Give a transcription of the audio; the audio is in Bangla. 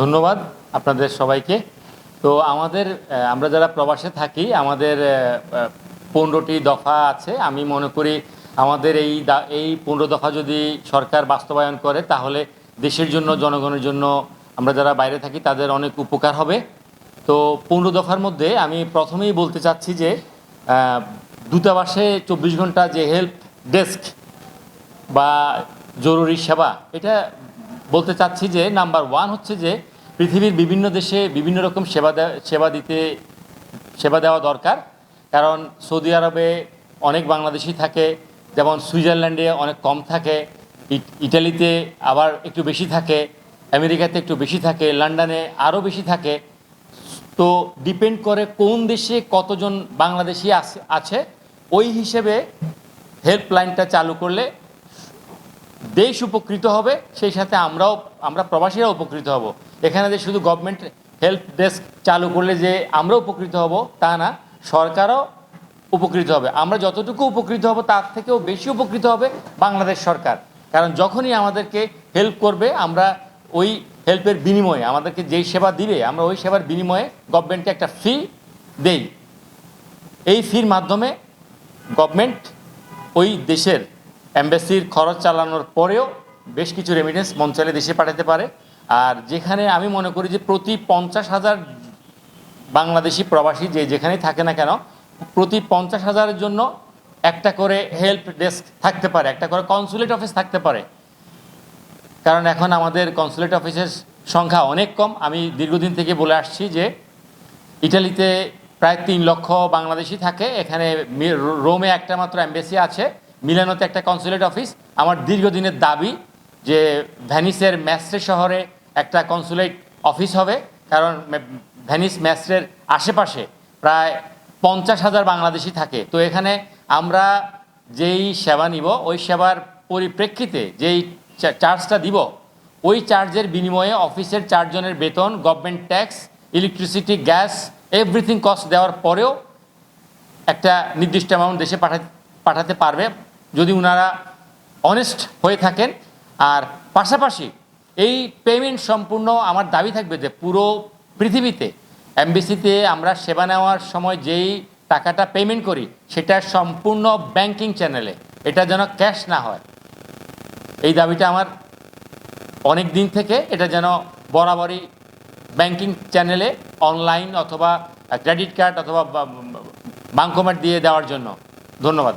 ধন্যবাদ আপনাদের সবাইকে। তো আমাদের আমরা যারা প্রবাসে থাকি, আমাদের পনেরোটি দফা আছে। আমি মনে করি আমাদের এই এই পনেরো দফা যদি সরকার বাস্তবায়ন করে, তাহলে দেশের জন্য, জনগণের জন্য আমরা যারা বাইরে থাকি, তাদের অনেক উপকার হবে। তো পনেরো দফার মধ্যে আমি প্রথমেই বলতে চাচ্ছি যে দূতাবাসে চব্বিশ ঘণ্টা যে হেল্প ডেস্ক বা জরুরি সেবা। এটা বলতে চাচ্ছি যে, নাম্বার ওয়ান হচ্ছে যে, পৃথিবীর বিভিন্ন দেশে বিভিন্ন রকম সেবা সেবা দিতে, সেবা দেওয়া দরকার। কারণ সৌদি আরবে অনেক বাংলাদেশি থাকে, যেমন সুইজারল্যান্ডে অনেক কম থাকে ইটালিতে আবার একটু বেশি থাকে, আমেরিকাতে একটু বেশি থাকে, লন্ডনে আরও বেশি থাকে। তো ডিপেন্ড করে কোন দেশে কতজন বাংলাদেশি আছে, ওই হিসেবে হেল্পলাইনটা চালু করলে দেশ উপকৃত হবে, সেই সাথে আমরাও, আমরা প্রবাসীরা উপকৃত হব। এখানে যে শুধু গভর্নমেন্ট হেল্প ডেস্ক চালু করলে যে আমরা উপকৃত হব, তা না, সরকারও উপকৃত হবে। আমরা যতটুকু উপকৃত হব, তার থেকেও বেশি উপকৃত হবে বাংলাদেশ সরকার। কারণ যখনই আমাদেরকে হেল্প করবে, আমরা ওই হেল্পের বিনিময়ে, আমাদেরকে যেই সেবা দিবে, আমরা ওই সেবার বিনিময়ে গভর্নমেন্টকে একটা ফি দেই। এই ফির মাধ্যমে গভর্নমেন্ট ওই দেশের অ্যাম্বাসির খরচ চালানোর পরেও বেশ কিছু রেমিটেন্স চাইলে দেশে পাঠাতে পারে। আর যেখানে আমি মনে করি যে প্রতি পঞ্চাশ হাজার বাংলাদেশি প্রবাসী যে যেখানেই থাকে না কেন, প্রতি পঞ্চাশ হাজারের জন্য একটা করে হেল্প ডেস্ক থাকতে পারে, একটা করে কনসুলেট অফিস থাকতে পারে। কারণ এখন আমাদের কনসুলেট অফিসের সংখ্যা অনেক কম। আমি দীর্ঘদিন থেকে বলে আসছি যে ইটালিতে প্রায় তিন লক্ষ বাংলাদেশি থাকে। এখানে রোমে একটা মাত্র অ্যাম্বাসি আছে। মিলানোতে একটা কনসুলেট অফিস আমার দীর্ঘদিনের দাবি যে ভ্যানিসের ম্যাস্ট্রে শহরে একটা কনসুলেট অফিস হবে, কারণ ভ্যানিস ম্যাস্ট্রের আশেপাশে প্রায় পঞ্চাশ হাজার বাংলাদেশি থাকে। তো এখানে আমরা যেই সেবা নিব, ওই সেবার পরিপ্রেক্ষিতে যেই চার্জটা দিব, ওই চার্জের বিনিময়ে অফিসের চারজনের বেতন government tax electricity gas everything cost দেওয়ার পরেও একটা নির্দিষ্ট অ্যামাউন্ট দেশে পাঠাতে পাঠাতে পারবে। যদি ওনারা অনেস্ট হয়ে থাকেন, আর পাশাপাশি এই পেমেন্ট সম্পূর্ণ আমার দাবি থাকবে যে পুরো পৃথিবীতে, এমবিসিতে আমরা সেবা নেওয়ার সময় যেই টাকাটা পেমেন্ট করি, সেটা সম্পূর্ণ ব্যাংকিং চ্যানেলে এটা যেন ক্যাশ না হয়। এই দাবিটা আমার অনেক দিন থেকে এটা যেন বরাবরই ব্যাংকিং চ্যানেলে অনলাইন অথবা ক্রেডিট কার্ড অথবা বাঙ্কোমার দিয়ে দেওয়ার জন্য। ধন্যবাদ।